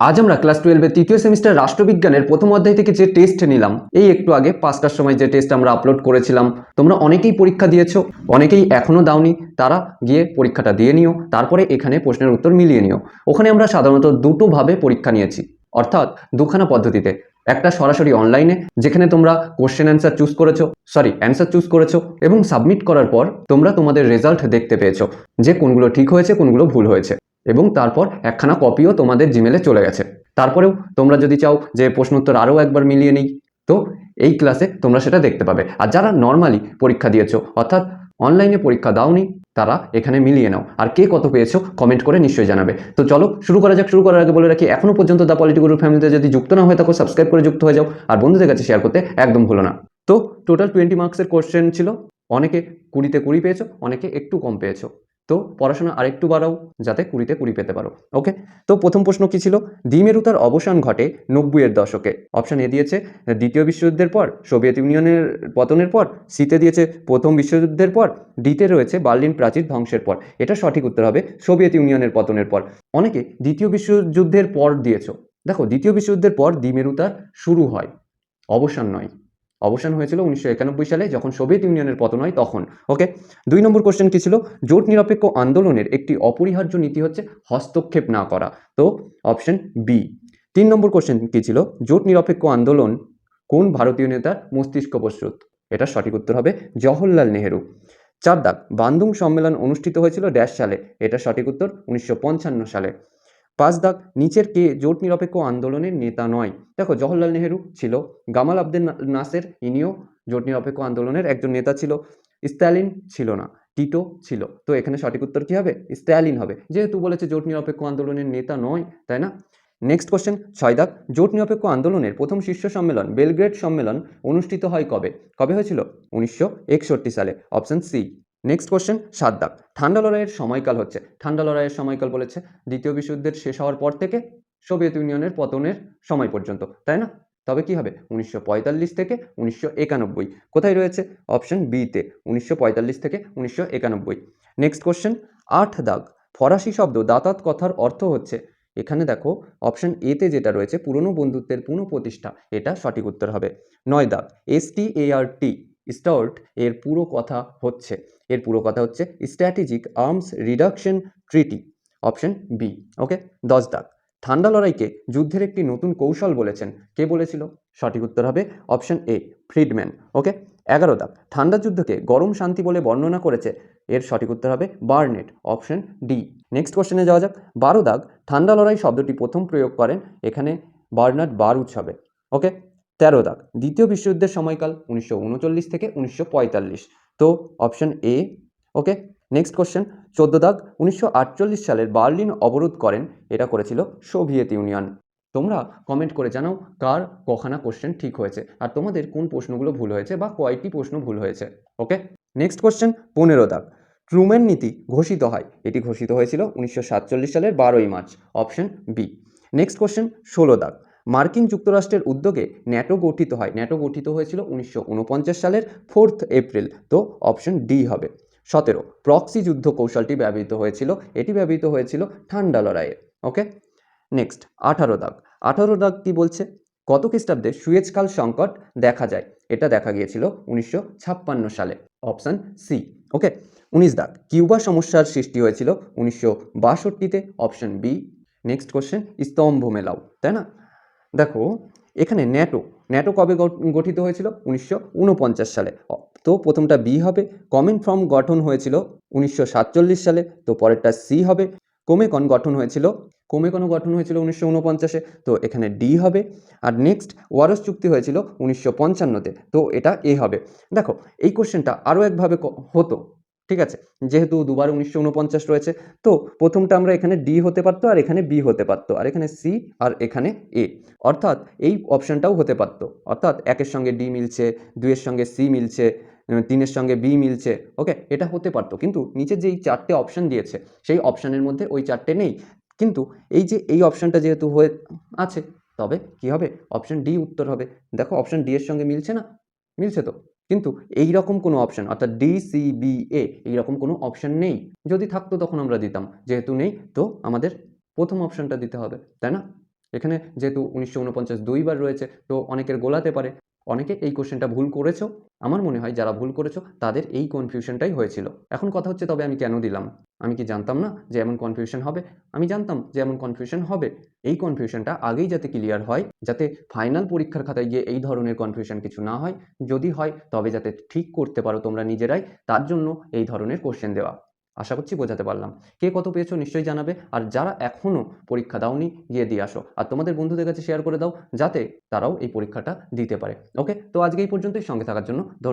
আজ আমরা ক্লাস টুয়েলভের তৃতীয় সেমিস্টার রাষ্ট্রবিজ্ঞানের প্রথম অধ্যায় থেকে যে টেস্ট নিলাম, এই একটু আগে পাঁচটার সময় যে টেস্ট আমরা আপলোড করেছিলাম, তোমরা অনেকেই পরীক্ষা দিয়েছ, অনেকেই এখনও দাওনি, তারা গিয়ে পরীক্ষাটা দিয়ে নিও, তারপরে এখানে প্রশ্নের উত্তর মিলিয়ে নিও। ওখানে আমরা সাধারণত দুটো ভাবে পরীক্ষা নিয়েছি, অর্থাৎ দুখানা পদ্ধতিতে। একটা সরাসরি অনলাইনে যেখানে তোমরা কোশ্চেন অ্যান্সার চুজ করেছ সরি অ্যান্সার চুজ করেছ, এবং সাবমিট করার পর তোমরা তোমাদের রেজাল্ট দেখতে পেয়েছ, যে কোনগুলো ঠিক হয়েছে, কোনগুলো ভুল হয়েছে। এবং তারপর একখানা কপিও তোমাদের জিমেলে চলে গেছে। তারপরেও তোমরা যদি চাও যে প্রশ্ন উত্তর আরও একবার মিলিয়ে নিই, তো এই ক্লাসে তোমরা সেটা দেখতে পাবে। আর যারা নর্মালি পরীক্ষা দিয়েছ, অর্থাৎ অনলাইনে পরীক্ষা দাওনি, তারা এখানে মিলিয়ে নাও। আর কে কত পেয়েছ কমেন্ট করে নিশ্চয়ই জানাবে। তো চলো, শুরু করা যাক। শুরু করার আগে বলে রাখি এখনও পর্যন্ত দ্য পলিটিক্যাল ফ্যামিলিতে যদি যুক্ত না হয়ে থাকো সাবস্ক্রাইব করে যুক্ত হয়ে যাও। আর বন্ধুদের কাছে শেয়ার করতে একদম ভুলো না। তো টোটাল টোয়েন্টি মার্কসের কোশ্চেন ছিল, অনেকে কুড়িতে কুড়ি পেয়েছ, অনেকে একটু কম পেয়েছ। তো পড়াশোনা আরেকটু বাড়াও, যাতে কুড়িতে কুড়ি পেতে পারো। ওকে তো প্রথম প্রশ্ন কি ছিল? দ্বিমেরুতার অবসান ঘটে নব্বইয়ের দশকে। অপশান এ দিয়েছে, দ্বিতীয় বিশ্বযুদ্ধের পর সোভিয়েত ইউনিয়নের পতনের পর সিতে দিয়েছে, প্রথম বিশ্বযুদ্ধের পর ডিতে রয়েছে, বার্লিন প্রাচীর ধ্বংসের পর। এটা সঠিক উত্তর হবে সোভিয়েত ইউনিয়নের পতনের পর। অনেকে দ্বিতীয় বিশ্বযুদ্ধের পর দিয়েছ। দেখো, দ্বিতীয় বিশ্বযুদ্ধের পর দ্বিমেরুতার শুরু হয়, অবসান নয়। অবসান হয়েছিল উনিশশো একানব্বই সালে যখন সোভিয়েত ইউনিয়নের পতন হয় তখন ওকে দুই নম্বর কোশ্চেন কি ছিল? জোট নিরপেক্ষ আন্দোলনের একটি অপরিহার্য নীতি হচ্ছে হস্তক্ষেপ না করা। তো অপশন বি তিন নম্বর কোশ্চেন কি ছিল? জোট নিরপেক্ষ আন্দোলন কোন ভারতীয় নেতার মস্তিষ্ক প্রস্তুত? এটা সঠিক উত্তর হবে জওহরলাল নেহেরু। চার দাগ, বান্দুং সম্মেলন অনুষ্ঠিত হয়েছিল ড্যাশ সালে। এটা সঠিক উত্তর উনিশশো পঞ্চান্ন সালে। পাঁচ দাগ নিচের কে জোট নিরপেক্ষ আন্দোলনের নেতা নয়। দেখো, জওহরলাল নেহেরু ছিল, গামাল আবদেল নাসের ইনিও জোট নিরপেক্ষ আন্দোলনের একজন নেতা ছিল, স্ট্যালিন ছিল না, টিটো ছিল। তো এখানে সঠিক উত্তর কি হবে? স্ট্যালিন হবে। যেহেতু বলেছে জোট নিরপেক্ষ আন্দোলনের নেতা নয়, তাই না? নেক্সট কোশ্চেন ছয় দাগ। জোট নিরপেক্ষ আন্দোলনের প্রথম শীর্ষ সম্মেলন, বেলগ্রেড সম্মেলন, অনুষ্ঠিত হয় কবে? কবে হয়েছিল? উনিশশো একষট্টি সালে। অপশন সি নেক্সট কোশ্চেন সাত দাগ ঠান্ডা লড়াইয়ের সময়কাল হচ্ছে। ঠান্ডা লড়াইয়ের সময়কাল বলেছে, দ্বিতীয় বিশ্বযুদ্ধের শেষ হওয়ার পর থেকে সোভিয়েত ইউনিয়নের পতনের সময় পর্যন্ত, তাই না? তবে কি হবে? উনিশশো পঁয়তাল্লিশ থেকে উনিশশো একানব্বই। কোথায় রয়েছে? অপশন বিতে উনিশশো পঁয়তাল্লিশ থেকে উনিশশো একানব্বই। নেক্সট কোশ্চেন আট দাগ। ফরাসি শব্দ দাতাত কথার অর্থ হচ্ছে, এখানে দেখো, অপশন এতে যেটা রয়েছে, পুরনো বন্ধুত্বের পুনঃপ্রতিষ্ঠা, এটা সঠিক উত্তর হবে। নয় দাগ এস টি এ আর টি স্টার্ট এর পুরো কথা হচ্ছে। এর পুরো কথা হচ্ছে strategic arms reduction treaty option B okay দশ দাগ। ঠান্ডা লড়াইকে যুদ্ধের একটি নতুন কৌশল বলেছেন। কে বলেছিল? সঠিক উত্তর হবে অপশন এ ফ্রিডম্যান ওকে এগারো দাগ। ঠান্ডা যুদ্ধকে গরম শান্তি বলে বর্ণনা করেছে। এর সঠিক উত্তর হবে বার্নেট অপশন ডি নেক্সট কোশ্চেনে যাওয়া যাক। বারো দাগ, ঠান্ডা লড়াই শব্দটি প্রথম প্রয়োগ করেন। এখানে বার্নার্ড বারুচ হবে ওকে তেরো দাগ। দ্বিতীয় বিশ্বযুদ্ধের সময়কাল উনিশশো উনচল্লিশ থেকে উনিশশো পঁয়তাল্লিশ। তো option A okay next question চোদ্দ দাগ উনিশশো আটচল্লিশ সালের বার্লিন অবরোধ করেন, এটা করেছিল সোভিয়েত ইউনিয়ন। তোমরা কমেন্ট করে জানাও কার কখানা কোশ্চেন ঠিক হয়েছে, আর তোমাদের কোন প্রশ্নগুলো ভুল হয়েছে বা কয়টি প্রশ্ন ভুল হয়েছে ওকে নেক্সট কোশ্চেন পনেরো দাগ। ট্রুম্যান নীতি ঘোষিত হয়, এটি ঘোষিত হয়েছিল উনিশশো সাতচল্লিশ সালের বারোই March option B next question ষোলো দাগ। মার্কিন যুক্তরাষ্ট্রের উদ্যোগে ন্যাটো গঠিত হয়। ন্যাটো গঠিত হয়েছিল উনিশশো উনপঞ্চাশ সালের ফোর্থ এপ্রিল। তো অপশন ডি হবে। সতেরো, প্রক্সি যুদ্ধ কৌশলটি ব্যবহৃত হয়েছিল। এটি ব্যবহৃত হয়েছিল ঠান্ডা লড়াইয়ে। ওকে? নেক্সট, আঠারো দাগ। আঠারো দাগ কি বলছে? কত খ্রিস্টাব্দে সুয়েজকাল সংকট দেখা যায়? এটা দেখা গিয়েছিল উনিশশো ছাপ্পান্ন সালে। Option C. ওকে? উনিশ দাগ। কিউবা সমস্যার সৃষ্টি হয়েছিল উনিশশো বাষট্টিতে। Option B. নেক্সট কোশ্চেন, স্তম্ভ মেলাও। তাই না? দেখো, এখানে ন্যাটো ন্যাটো কবে গঠ- গঠিত হয়েছিল? উনিশশো উনপঞ্চাশ সালে। তো প্রথমটা বি হবে। কমেন ফর্ম গঠন হয়েছিল উনিশশো সাতচল্লিশ সালে, তো পরেরটা সি হবে। কোমেকন গঠন হয়েছিল কোমেকনও গঠন হয়েছিল উনিশশো উনপঞ্চাশে তো এখানে ডি হবে। আর নেক্সট ওয়ারস চুক্তি হয়েছিল উনিশশো পঞ্চান্নতে, তো এটা এ হবে। দেখো, এই কোশ্চেনটা আরও একভাবে হতো। ঠিক আছে? যেহেতু দুবার উনিশশো উনপঞ্চাশ রয়েছে, তো প্রথমটা আমরা এখানে ডি হতে পারতো আর এখানে বি হতে পারতো, আর এখানে সি আর এখানে এ অর্থাৎ এই অপশানটাও হতে পারতো। অর্থাৎ একের সঙ্গে ডি মিলছে, দুইয়ের সঙ্গে সি মিলছে তিনের সঙ্গে বি মিলছে ওকে এটা হতে পারতো। কিন্তু নিচে যেই চারটে অপশান দিয়েছে, সেই অপশানের মধ্যে ওই চারটে নেই। কিন্তু এই যে এই অপশানটা যেহেতু হয়ে আছে, তবে কি হবে? অপশান ডি উত্তর হবে। দেখো অপশান ডি এর সঙ্গে মিলছে না? মিলছে তো? কিন্তু এই রকম কোনো অপশান অর্থাৎ ডিসিবিএ এইরকম কোনো অপশান নেই। যদি থাকতো তখন আমরা দিতাম, যেহেতু নেই, তো আমাদের প্রথম অপশানটা দিতে হবে, তাই না? এখানে যেহেতু উনিশশো উনপঞ্চাশ দুইবার রয়েছে, তো অনেকের গোলাতে পারে। অনেকে এই কোশ্চেনটা ভুল করেছ। আমার মনে হয় যারা ভুল করেছ, তাদের এই কনফিউশনটাই হয়েছিল। এখন কথা হচ্ছে তবে আমি কেন দিলাম? আমি কি জানতাম না যে এমন কনফিউশন হবে? আমি জানতাম যে এমন কনফিউশন হবে। এই কনফিউশনটা আগেই যাতে ক্লিয়ার হয়, যাতে ফাইনাল পরীক্ষার খাতায় গিয়ে এই ধরনের কনফিউশন কিছু না হয়। যদি হয়, তবে যাতে ঠিক করতে পারো তোমরা নিজেরাই, তার জন্য এই ধরনের কোশ্চেন দেওয়া। আশা করছি বোঝাতে পারলাম। কে কত পেয়েছ নিশ্চয়ই জানাবে। আর যারা এখনও পরীক্ষা দাওনি, গিয়ে দিয়ে আসো। আর তোমাদের বন্ধুদের কাছে শেয়ার করে দাও, যাতে তারাও এই পরীক্ষাটা দিতে পারে। ওকে তো আজকে এই পর্যন্তই। সঙ্গে থাকার জন্য ধন্যবাদ।